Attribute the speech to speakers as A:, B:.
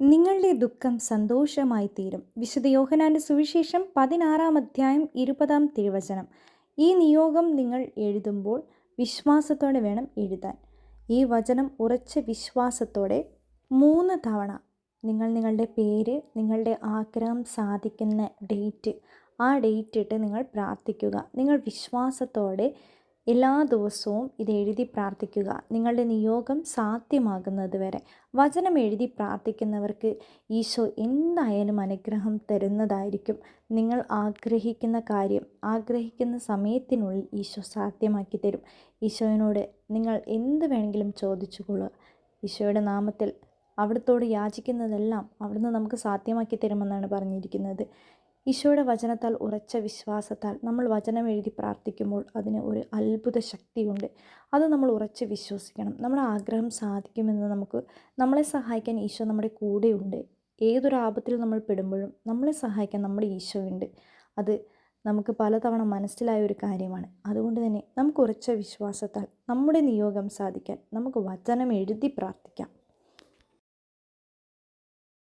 A: നിങ്ങളുടെ ദുഃഖം സന്തോഷമായി തീരും വിശുദ്ധ യോഹനാന്റെ സുവിശേഷം പതിനാറാം അധ്യായം ഇരുപതാം തിരുവചനം. ഈ നിയോഗം നിങ്ങൾ എഴുതുമ്പോൾ വിശ്വാസത്തോടെ വേണം എഴുതാൻ. ഈ വചനം ഉറച്ച വിശ്വാസത്തോടെ മൂന്ന് തവണ നിങ്ങൾ നിങ്ങളുടെ പേര് നിങ്ങളുടെ ആഗ്രഹം സാധിക്കുന്ന ഡേറ്റ് ആ ഡേറ്റ് ഇട്ട് നിങ്ങൾ പ്രാർത്ഥിക്കുക. നിങ്ങൾ വിശ്വാസത്തോടെ എല്ലാ ദിവസവും ഇത് എഴുതി പ്രാർത്ഥിക്കുക. നിങ്ങളുടെ നിയോഗം സാധ്യമാകുന്നത് വരെ വചനം എഴുതി പ്രാർത്ഥിക്കുന്നവർക്ക് ഈശോ എന്തായാലും അനുഗ്രഹം തരുന്നതായിരിക്കും. നിങ്ങൾ ആഗ്രഹിക്കുന്ന കാര്യം ആഗ്രഹിക്കുന്ന സമയത്തിനുള്ളിൽ ഈശോ സാധ്യമാക്കി തരും. ഈശോയിനോട് നിങ്ങൾ എന്ത് വേണമെങ്കിലും ചോദിച്ചുകൊള്ളുക. ഈശോയുടെ നാമത്തിൽ അവിടുത്തോട് യാചിക്കുന്നതെല്ലാം അവിടുന്ന് നമുക്ക് സാധ്യമാക്കി തരുമെന്നാണ് പറഞ്ഞിരിക്കുന്നത്. ഈശോയുടെ വചനത്താൽ ഉറച്ച വിശ്വാസത്താൽ നമ്മൾ വചനം എഴുതി പ്രാർത്ഥിക്കുമ്പോൾ അതിന് ഒരു അത്ഭുത ശക്തിയുണ്ട്. അത് നമ്മൾ ഉറച്ച് വിശ്വസിക്കണം. നമ്മുടെ ആഗ്രഹം സാധിക്കുമെന്ന് നമുക്ക് നമ്മളെ സഹായിക്കാൻ ഈശോ നമ്മുടെ കൂടെയുണ്ട്. ഏതൊരു ആപത്തിൽ നമ്മൾ പെടുമ്പോഴും നമ്മളെ സഹായിക്കാൻ നമ്മുടെ ഈശോയുണ്ട്. അത് നമുക്ക് പലതവണ മനസ്സിലായ ഒരു കാര്യമാണ്. അതുകൊണ്ട് തന്നെ നമുക്ക് ഉറച്ച വിശ്വാസത്താൽ നമ്മുടെ നിയോഗം സാധിക്കാൻ നമുക്ക് വചനം എഴുതി പ്രാർത്ഥിക്കാം.